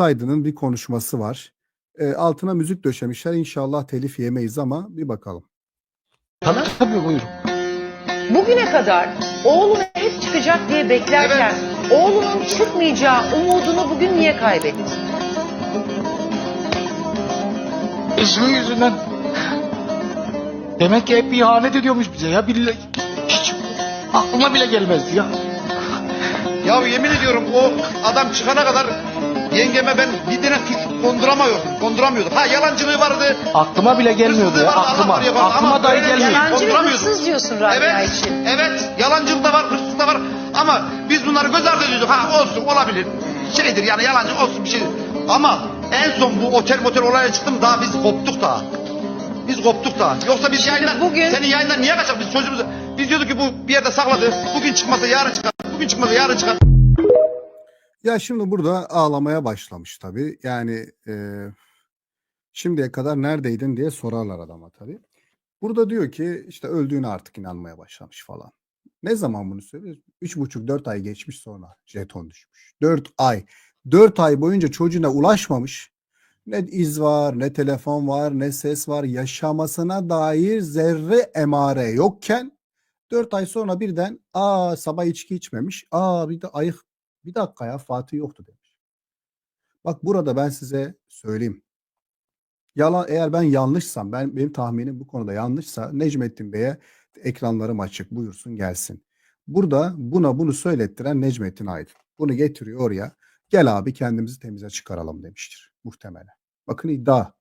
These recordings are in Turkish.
Aydın'ın bir konuşması var. E, altına müzik döşemişler. İnşallah telif yemeyiz ama bir bakalım. Tabii tabii buyurun. Bugüne kadar oğlunu hep çıkacak diye beklerken oğlunun çıkmayacağı umudunu bugün niye kaybetti? Eşimin yüzünden. Demek ki hep bir ihanet ediyormuş bize ya. Billahi hiç aklıma bile gelmezdi ya. Ya yemin ediyorum o adam çıkana kadar yengeme ben bir tane suç konduramıyordum. Konduramıyordum. Ha yalancılığı vardı. Aklıma bile gelmiyordu ya. Aklıma. Aklıma Ama dahi gelmiyor. yalan- Yalancı ve hırsız diyorsun Rabia Evet, için. evet. Yalancılık da var, hırsızlık da var. Ama biz bunları göz ardı ediyorduk. Ha olsun, olabilir. Şeydir yani yalancı olsun bir şey. Ama en son bu otel motel olaya çıktım daha biz koptuk daha. Biz koptuk daha. Yoksa biz Şimdi yayından, bugün- senin yayından niye kaçak biz çocuğumuzu? Biz diyorduk ki bu bir yerde sakladı. Bugün çıkmasa yarın çıkar. Bugün çıkmasa yarın çıkar. Ya şimdi burada ağlamaya başlamış tabii. Yani e, şimdiye kadar neredeydin diye sorarlar adama tabii. Burada diyor ki işte öldüğüne artık inanmaya başlamış falan. Ne zaman bunu söylüyor? Üç buçuk dört ay geçmiş sonra jeton düşmüş. Dört ay. Dört ay boyunca çocuğuna ulaşmamış. Ne iz var, ne telefon var, ne ses var. Yaşamasına dair zerre emare yokken dört ay sonra birden aa sabah içki içmemiş. Aa bir de ayık bir dakika ya Fatih yoktu demiş. Bak burada ben size söyleyeyim. Yalan eğer ben yanlışsam ben benim tahminim bu konuda yanlışsa Necmettin Bey'e ekranlarım açık buyursun gelsin. Burada buna bunu söylettiren Necmettin Aydın. Bunu getiriyor oraya. Gel abi kendimizi temize çıkaralım demiştir muhtemelen. Bakın iddia.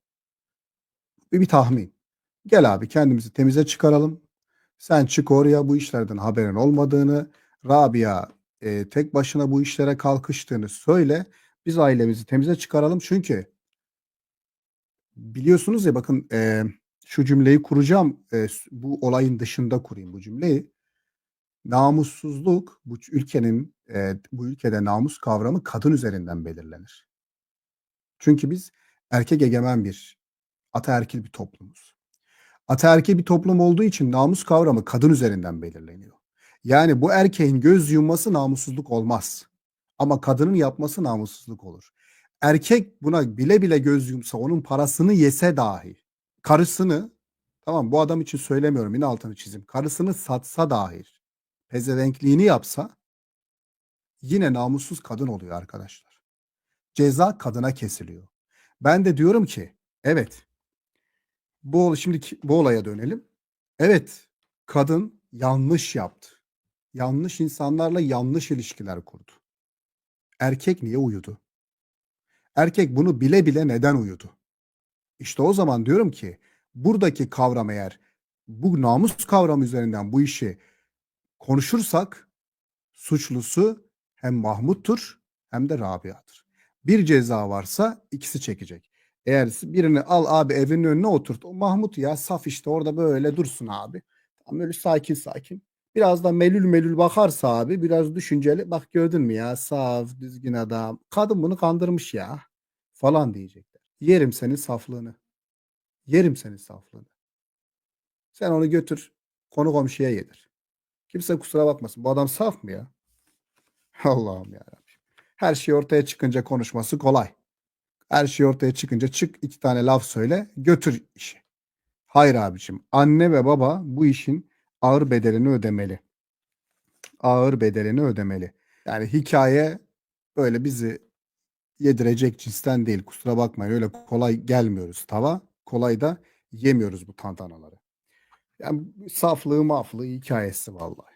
Bir, bir tahmin. Gel abi kendimizi temize çıkaralım. Sen çık oraya bu işlerden haberin olmadığını, Rabia e, tek başına bu işlere kalkıştığını söyle. Biz ailemizi temize çıkaralım. Çünkü biliyorsunuz ya bakın e, şu cümleyi kuracağım. E, bu olayın dışında kurayım bu cümleyi. Namussuzluk bu ülkenin e, bu ülkede namus kavramı kadın üzerinden belirlenir. Çünkü biz erkek egemen bir ataerkil bir toplumuz. Ataerkil bir toplum olduğu için namus kavramı kadın üzerinden belirleniyor. Yani bu erkeğin göz yumması namussuzluk olmaz. Ama kadının yapması namussuzluk olur. Erkek buna bile bile göz yumsa, onun parasını yese dahi, karısını, tamam bu adam için söylemiyorum yine altını çizim, karısını satsa dahi, pezevenkliğini yapsa yine namussuz kadın oluyor arkadaşlar. Ceza kadına kesiliyor. Ben de diyorum ki evet bu şimdi bu olaya dönelim. Evet kadın yanlış yaptı. Yanlış insanlarla yanlış ilişkiler kurdu. Erkek niye uyudu? Erkek bunu bile bile neden uyudu? İşte o zaman diyorum ki buradaki kavram eğer bu namus kavramı üzerinden bu işi konuşursak suçlusu hem Mahmut'tur hem de Rabia'dır. Bir ceza varsa ikisi çekecek. Eğer birini al abi evinin önüne oturt. O Mahmut ya saf işte orada böyle dursun abi. Tam böyle sakin sakin. Biraz da melül melül bakarsa abi biraz düşünceli. Bak gördün mü ya saf düzgün adam. Kadın bunu kandırmış ya falan diyecekler. Yerim senin saflığını. Yerim senin saflığını. Sen onu götür konu komşuya yedir. Kimse kusura bakmasın. Bu adam saf mı ya? Allah'ım ya. Her şey ortaya çıkınca konuşması kolay. Her şey ortaya çıkınca çık iki tane laf söyle götür işi. Hayır abicim anne ve baba bu işin ağır bedelini ödemeli. Ağır bedelini ödemeli. Yani hikaye böyle bizi yedirecek cinsten değil kusura bakmayın öyle kolay gelmiyoruz tava. Kolay da yemiyoruz bu tantanaları. Yani saflığı maflığı hikayesi vallahi.